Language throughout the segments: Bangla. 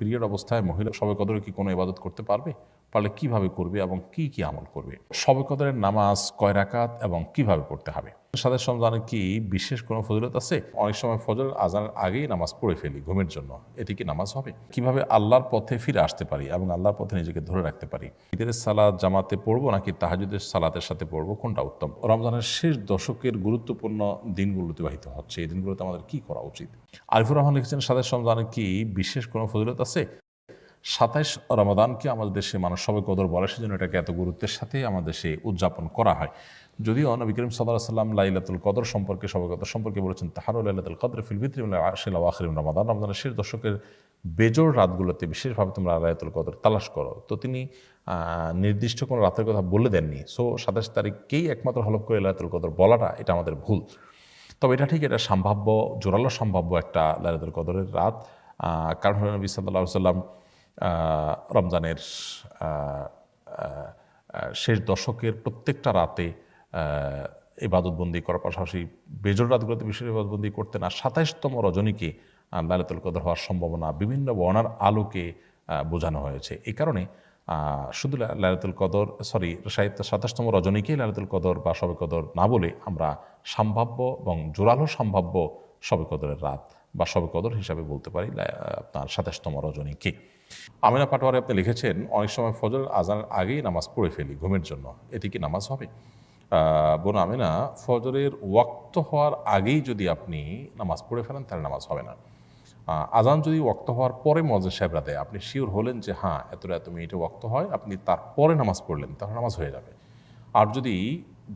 পিরিয়ড অবস্থায় মহিলা সবে কদরে কি কোনো ইবাদত করতে পারবে? পারলে কীভাবে করবে এবং কি কি আমল করবে? সবে কদরের নামাজ কয় রাকাত এবং কীভাবে পড়তে হবে? সাদের রমজানের কি বিশেষ কোনো ফজিলত আছে? অনেক সময় ফজর আজানের আগেই নামাজ পড়ে ফেলি ঘুমের জন্য। এটি কি নামাজ হবে? কীভাবে আল্লাহর পথে ফিরে আসতে পারি এবং আল্লাহর পথে নিজেকে ধরে রাখতে পারি? ঈদের সালাদ জামাতে পড়ব নাকি তাহাজুদের সালাতের সাথে পড়ব? কোনটা উত্তম? রমজানের শেষ দশকের গুরুত্বপূর্ণ দিনগুলো অতিবাহিত হচ্ছে। এই দিনগুলোতে আমাদের কি করা উচিত? আরিফুর রহমান লিখেছেন সাদের রমজানের কি বিশেষ কোনো ফজিলত আছে? সাতাইশ রমাদানকে আমাদের দেশে মানুষ সবাই কদর বলে, সেজন্য এটাকে এত গুরুত্বের সাথে আমাদের দেশে উদযাপন করা হয়। যদিও নবী করিম সাল্লাহ সাল্লাম লাইলাতুল কদর সম্পর্কে, সবাই কদর সম্পর্কে বলেছেন তাহারুল লাইলাতুল কদর ফিল ভিতরি আশিল আখরিম রমাদান। রমাদানের শেষ দশকের বেজোর রাতগুলোতে বিশেষভাবে তোমরা লাইলাতুল কদর তালাশ করো। তো তিনি নির্দিষ্ট কোনো রাতের কথা বলে দেননি। সো সাতাশ তারিখকেই একমাত্র হলফ করে লাইলাতুল কদর বলাটা এটা আমাদের ভুল। তবে এটা ঠিক, এটা সম্ভাব্য, জোরালো সম্ভাব্য একটা লাইলাতুল কদরের রাত। কারণ হলো নবী সাল্লাহ সাল্লাম রমজানের শেষ দশকের প্রত্যেকটা রাতে ইবাদতবন্দি করার পাশাপাশি বেজর রাতগুলোতে বিশেষ ইবাদতবন্দি করতেন আর সাতাইশতম রজনীকে আহ, কদর হওয়ার সম্ভাবনা বিভিন্ন বর্ণার আলোকে বোঝানো হয়েছে। এই কারণে শুধু লা- কদর সরি সাহিত্য সাতাশতম রজনীকেই লাইলাতুল কদর বা শবে কদর না বলে আমরা সম্ভাব্য এবং জোরালো সম্ভাব্য শবে কদরের রাত বা শবে কদর হিসাবে বলতে পারি আপনার সাতাশতম রজনীকে। আমিনা পাটোয়ারি আপনি লিখেছেন, অনেক সময় ফজর আজানের আগেই নামাজ পড়ে ফেলি, ঘুমের জন্য। এটি কি নামাজ হবে? বোন আমিনা, ফজরের ওয়াক্ত হওয়ার আগেই যদি আপনি নামাজ পড়ে ফেলেন, তাহলে নামাজ হবে না। আজান যদি ওয়াক্ত হওয়ার পরে মজা সাহেবরা দেয়, আপনি শিওর হলেন যে হ্যাঁ এতটা এত মিনিটে ওয়াক্ত হয়, আপনি তারপরে নামাজ পড়লেন, তাহলে নামাজ হয়ে যাবে। আর যদি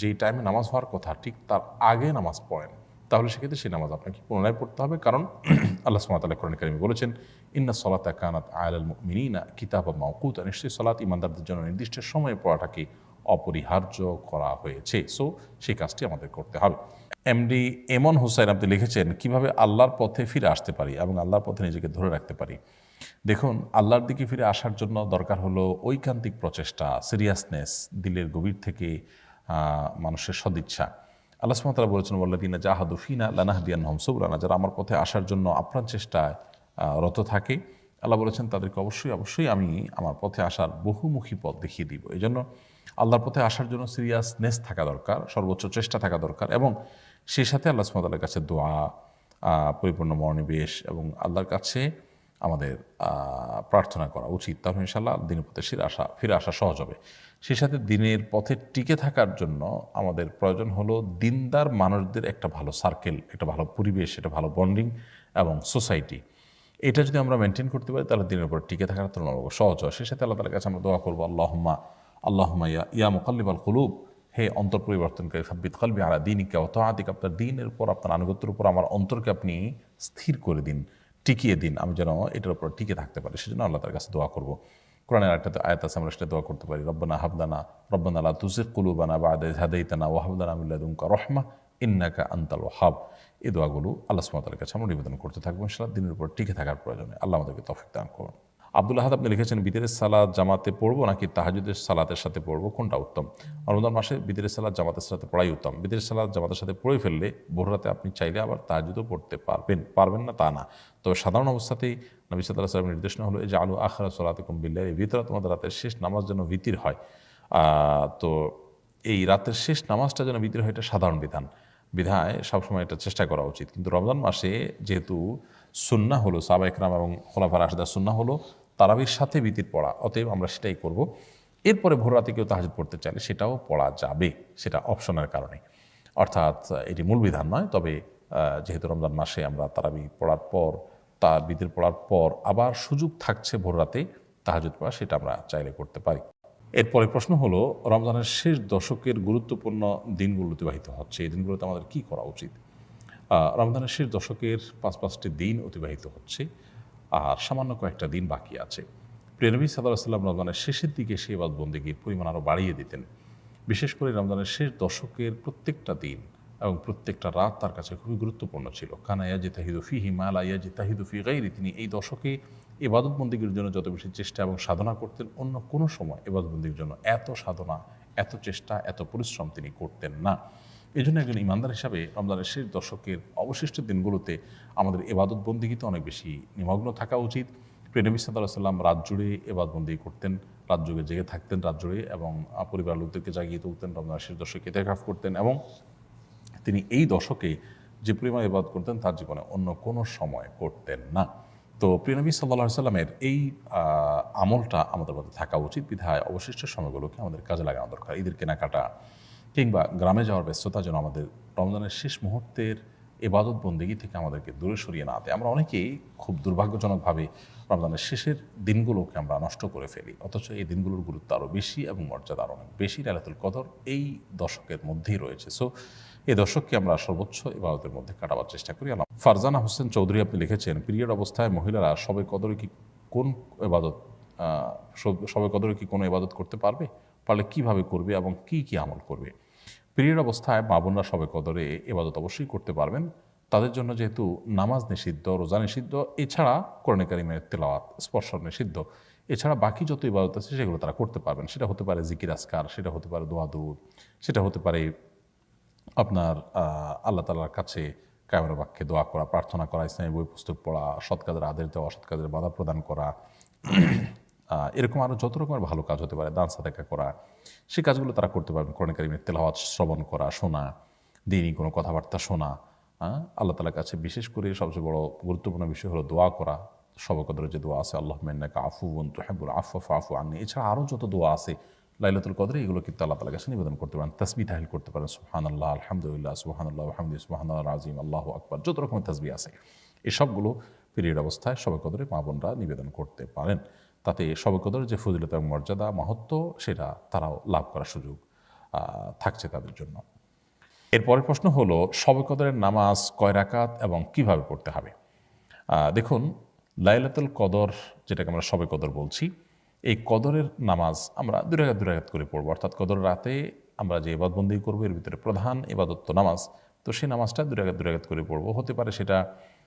যেই টাইমে নামাজ হওয়ার কথা, ঠিক তার আগে নামাজ পড়েন তাহলে সেক্ষেত্রে সেই নামাজ আপনাকে পুনরায় পড়তে হবে। কারণ আল্লাহ সুমাতাল্লাহ কোরআন কারিমে বলেছেন, ইন্না সলাত কানাত আয়াল মিনিনা কিতাব মাউকুত নিশ্চয়ই সলাত ইমানদারদের জন্য নির্দিষ্ট সময়ে পড়াটাকে অপরিহার্য করা হয়েছে। সো, সেই কাজটি আমাদের করতে হবে। এমডি এমন হোসাইন আপনি লিখেছেন, কীভাবে আল্লাহর পথে ফিরে আসতে পারি এবং আল্লাহর পথে নিজেকে ধরে রাখতে পারি? দেখুন, আল্লাহর দিকে ফিরে আসার জন্য দরকার হলো ঐকান্তিক প্রচেষ্টা সিরিয়াসনেস দিলের গভীর থেকে মানুষের সদিচ্ছা। আল্লাহ সুমতালা বলেছেন ফিনা লানাহদিয়ান হমসুবরানা যারা আমার পথে আসার জন্য আপ্রাণ চেষ্টায় রত থাকে, আল্লাহ বলেছেন, তাদেরকে অবশ্যই অবশ্যই আমি আমার পথে আসার বহুমুখী পথ দেখিয়ে দিব। এই জন্য আল্লাহর পথে আসার জন্য সিরিয়াসনেস থাকা দরকার, সর্বোচ্চ চেষ্টা থাকা দরকার এবং সেই সাথে আল্লাহ সুমতালার কাছে দোয়া পরিপূর্ণ মনোনিবেশ এবং আল্লাহর কাছে আমাদের প্রার্থনা করা উচিত। তাহলে ইনশাল্লাহ দিনের পথে ফিরে আসা ফিরে আসা সহজ হবে। সেই সাথে দিনের পথে টিকে থাকার জন্য আমাদের প্রয়োজন হলো দিনদার মানুষদের একটা ভালো সার্কেল একটা ভালো পরিবেশ, একটা ভালো বন্ডিং এবং সোসাইটি এটা যদি আমরা মেনটেন করতে পারি, তাহলে দিনের উপর টিকে থাকার তুলনামূলক সহজ হয়। সেই সাথে আল্লাহ তালার কাছে আমরা দোয়া করব, আল্লাহম্মা আল্লাহম্মা ইয়া ইয়া মুকাল্লিব আল কুলুব, হে অন্তর পরিবর্তনকারী সাব্বিত কালবি আলা দিনিকা অত আতিক আপনার দিনের উপর, আপনার আনুগত্যের উপর, আমার অন্তরকে আপনি স্থির করে দিন। টিকিয়ে দিন, আমি যেন এটার উপর টিকে থাকতে পারি। সেজন্য আল্লাহ তার কাছে দোয়া করব। কোরআনের একটা আয়াত আছে, আমরা সেটা দোয়া করতে পারি। রব্বানা হাবদানা রব্বানা লা তুজিক কুলুবানা বাদা হাদাইতানা ওয়া হাবদানা মিন লাদুনকা রাহমা, ইন্নাকা আনতাল হাব এই দোয়াগুলো আল্লাহ সুবহানাহু কাছে আমরা নিবেদন করতে থাকব। ইনশাআল্লাহ দিনের উপর টিকে থাকার প্রয়োজনে আল্লাহ আমাদেরকে তৌফিক দান করুন। আব্দুল আহাদ, আপনি লিখেছেন বিদেরের সালাদ জামাতে পড়ব নাকি তাহাজুদের সালাতের সাথে পড়ব? কোনটা উত্তম? রমজান মাসে বিদেরের সালাদ জামাতের সাথে পড়াই উত্তম। বিদেরের সালাদ জামাতের সাথে পড়ে ফেললে ভোররাতে আপনি চাইলে আবার তাহাজুদও পড়তে পারবেন পারবেন না তা না। তবে সাধারণ অবস্থাতেই নবী সাল্লাহ সাল্লামের নির্দেশনা হলো এই যে আলু আখরা সালাত বিল্লাহ এই ভিতরে তোমাদের রাতের শেষ নামাজ যেন ভিতির হয়। তো এই রাতের শেষ নামাজটা যেন ভিতরে হয়, এটা সাধারণ বিধান। বিধায় সবসময় এটা চেষ্টা করা উচিত। কিন্তু রমজান মাসে যেহেতু সুন্না হলো সাবা একরাম এবং খোলাফার আসাদা সুন্না হলো তারাবির সাথে বিতির পড়া, অতএব আমরা সেটাই করব। এরপরে ভোর রাতে কেউ তাহাজ পড়তে চাইলে সেটাও পড়া যাবে, সেটা অপশনের কারণে। অর্থাৎ এটি মূল বিধান নয়, তবে যেহেতু রমজান মাসে আমরা তারাবি পড়ার পর তার বিতির পড়ার পর আবার সুযোগ থাকছে ভোর রাতে তাহাজুদ পড়া, সেটা আমরা চাইলে করতে পারি। এরপরে প্রশ্ন হলো, রমজানের শেষ দশকের গুরুত্বপূর্ণ দিনগুলো অতিবাহিত হচ্ছে, এই দিনগুলোতে আমাদের কি করা উচিত? রমজানের শেষ দশকের পাঁচ পাঁচটি দিন অতিবাহিত হচ্ছে আর সামান্য কয়েকটা দিন বাকি আছে। প্রেনবী সাদা সাল্লাম রমজানের শেষের দিকে সেই বন্দিগির পরিমাণ আরও বাড়িয়ে দিতেন। বিশেষ করে রমজানের শেষ দশকের প্রত্যেকটা দিন এবং প্রত্যেকটা রাত তার কাছে খুবই গুরুত্বপূর্ণ ছিল। কানা ইয়াজি তাহিদু ফি হিমালা ইয়াজি তাহিদু ফি গাইরি তিনি এই দশকে এবাদত বন্দীগীর জন্য যত বেশি চেষ্টা এবং সাধনা করতেন, অন্য কোনো সময় এবাদত বন্দীর জন্য এত সাধনা, এত চেষ্টা, এত পরিশ্রম তিনি করতেন না। এই জন্য একজন ইমানদার হিসাবে রমজানের শেষ দশকের অবশিষ্ট দিনগুলোতে আমাদের এবাদত বন্দীগীতে অনেক বেশি নিমগ্ন থাকা উচিত। প্রেনবী সাল্লাহ সাল্লাম রাত জুড়ে এবাদবন্দি করতেন, রাত জুড়ে জেগে থাকতেন, রাত জুড়ে এবং পরিবার লোকদেরকে জাগিয়ে তুলতেন, রমজানের শেষ দশকে ইতেকাফ করতেন এবং তিনি এই দশকে যে পরিমাণ ইবাদত করতেন তার জীবনে অন্য কোনো সময় করতেন না। তো প্রিয়নবী সাল্লাহ সাল্লামের এই আমলটা আমাদের মধ্যে থাকা উচিত। বিধায় অবশিষ্ট সময়গুলোকে আমাদের কাজে লাগানো দরকার। ঈদের কেনাকাটা কিংবা গ্রামে যাওয়ার ব্যস্ততা যেন আমাদের রমজানের শেষ মুহূর্তের এবাদত বন্দেগী থেকে আমাদেরকে দূরে সরিয়ে না দেয়। আমরা অনেকেই খুব দুর্ভাগ্যজনকভাবে রমজানের শেষের দিনগুলোকে আমরা নষ্ট করে ফেলি। অথচ এই দিনগুলোর গুরুত্ব আরও বেশি এবং মর্যাদা আরও অনেক বেশি। লালাতুল কদর এই দশকের মধ্যেই রয়েছে। সো এই দশককে আমরা সর্বোচ্চ ইবাদতের মধ্যে কাটাবার চেষ্টা করি। আল্লাহ ফারজানা হোসেন চৌধুরী আপনি লিখেছেন, পিরিয়ড অবস্থায় মহিলারা সবে কদরে কি কোন এবাদত সবে কদরে কি কোনো ইবাদত করতে পারবে? পারলে কীভাবে করবে এবং কি কি আমল করবে? পিরিয়ড অবস্থায় মা বোনরা সবে কদরে এবাদত অবশ্যই করতে পারবেন। তাদের জন্য যেহেতু নামাজ নিষিদ্ধ, রোজা নিষিদ্ধ, এছাড়া কোরআনে কারিমের তেলাওয়াত, স্পর্শ নিষিদ্ধ, এছাড়া বাকি যত ইবাদত আছে সেগুলো তারা করতে পারবেন। সেটা হতে পারে জিকির আসকার সেটা হতে পারে দোয়া দূর, সেটা হতে পারে আপনার আল্লাহ তালার কাছে কায়মের বাক্যে দোয়া করা, প্রার্থনা করা, ইসলামী বই পুস্তক পড়া, সৎ কাজের আদেশ দেওয়া অসৎ কাজের বাধা প্রদান করা এরকম আরও যত রকমের ভালো কাজ হতে পারে, দান সাদাকা করা সেই কাজগুলো তারা করতে পারবেন। কোরআন কারিমের তেলাওয়াত, শ্রবণ করা, শোনা, দিনই কোনো কথাবার্তা শোনা হ্যাঁ? আল্লাহ তালার কাছে বিশেষ করে সবচেয়ে বড় গুরুত্বপূর্ণ বিষয় হলো দোয়া করা, সবকদরের যে দোয়া আছে আল্লাহ মেন্নাকা আফু বন তুহাবুল আফু আফু আননি এছাড়া আরও যত দোয়া আছে, লাইলাতুল কদরে, এগুলো কিন্তু আল্লাহ তালার কাছে নিবেদন করতে পারেন তসবি তাহিল করতে পারেন সুহান আল্লাহ আলহামদুলিল্লাহ সুহান আল্লাহ আহমদি সুহান আল্লাহ রাজিম আল্লাহ আকবর, যত রকমের তসবি আছে। এসবগুলো পিরিয়ড অবস্থায় সবে কদরে মা বোনরা নিবেদন করতে পারেন। তাতে সবে কদরের যে ফজিলত এবং মর্যাদা মাহাত্ম সেটা তারাও লাভ করার সুযোগ থাকছে তাদের জন্য। এরপরের প্রশ্ন হলো শবে কদরের নামাজ কয় রাকাত এবং কীভাবে পড়তে হবে? দেখুন, লাইলাতুল কদর, যেটাকে আমরা শবে কদর বলছি, এই কদরের নামাজ আমরা দুই রাকাত করে পড়ব। অর্থাৎ কদর রাতে আমরা যে এবাদবন্দি করব, এর ভিতরে প্রধান এবাদত নামাজ। তো সেই নামাজটা দুই রাকাত করে পড়ব। হতে পারে সেটা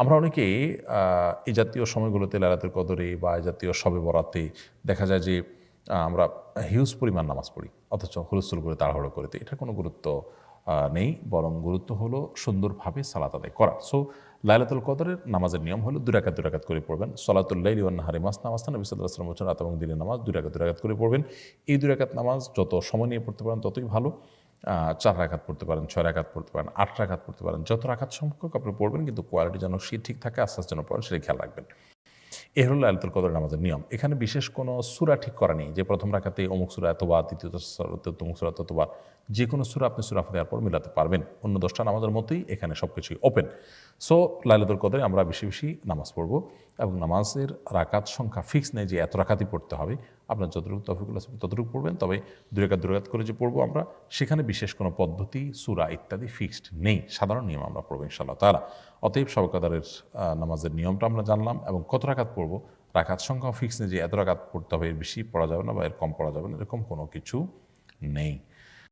আমরা অনেকে এই জাতীয় সময়গুলোতে লালাতের কদরে বা এই জাতীয় সবে বরাতে দেখা যায় যে আমরা হিউজ পরিমাণ নামাজ পড়ি, অথচ হুলস্থুল করে তাড়াহুড়ো করে দিই। এটার কোনো গুরুত্ব নেই, বরং গুরুত্ব হলো সুন্দরভাবে সালাত আদায় করা। সো লাইলাতুল কদরের নামাজের নিয়ম হলো দুরাকাত দুরাকাত করে পড়বেন সলাতুল্লাইলি ওয়ান নাহারি মাস নামাজ নবী সাল্লাহ আসলাম বলছেন, রাত এবং দিনের নামাজ দুরাকাত দুরাকাত করে পড়বেন। এই দুরাকাত নামাজ যত সময় নিয়ে পড়তে পারেন ততই ভালো। চার রাখাত পড়তে পারেন, ছয় রাখাত পড়তে পারেন, আট রাখাত পড়তে পারেন। যত রাখাত সংখ্যক আপনি পড়বেন, কিন্তু কোয়ালিটি যেন সে ঠিক থাকে, আস্তে আস্তে যেন পড়েন সেটা খেয়াল রাখবেন। এ হলো লাইলাতুল কদর নামাজের নিয়ম। এখানে বিশেষ কোনো সুরা ঠিক করা নেই। যে প্রথম রাখাতে অমুক সুরা এতবার, দ্বিতীয় অমুক সুরা ততবার যে কোনো সুরা আপনি সুরা দেওয়ার পর মিলাতে পারবেন। অন্য দশটা নামাজের মতোই এখানে সব কিছুই ওপেন সো লাইলাতুল কদরে আমরা বেশি বেশি নামাজ পড়ব এবং নামাজের রাকাত সংখ্যা ফিক্স নেই যে এত রাকাতই পড়তে হবে। আপনার যতটুকু তফিকুল আছে ততটুকু পড়বেন, তবে দুরাকাত দুরাকাত করে যে পড়ব আমরা, সেখানে বিশেষ কোনো পদ্ধতি, সুরা ইত্যাদি ফিক্সড নেই। সাধারণ নিয়ম আমরা পড়ব ইনশাল্লাহ তারা অতএব সবকাদারের নামাজের নিয়মটা আমরা জানলাম এবং কত রাখাত পড়ব? রাখাত সংখ্যা ফিক্স নেই যে এত রাখাত পড়তে হবে, এর বেশি পড়া যাবে না বা এর কম পড়া যাবে না, এরকম কোনো কিছু নেই।